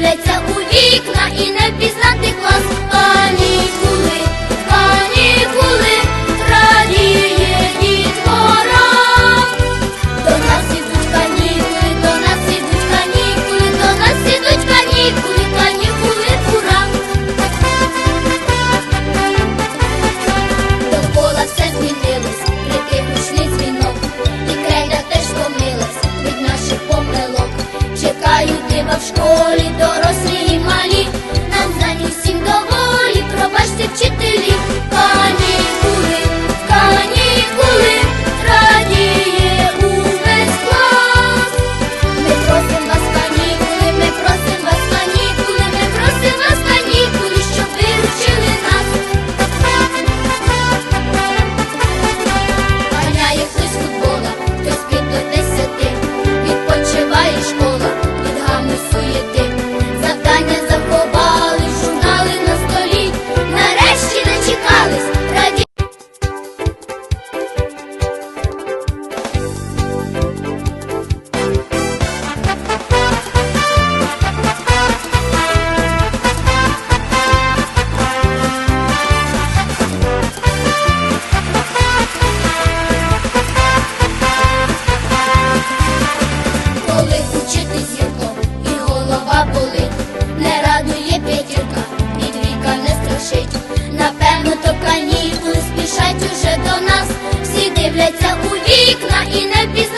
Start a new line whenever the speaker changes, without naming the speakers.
дивляться у вікна і не пізнають. дивляться у вікна і не пізнають.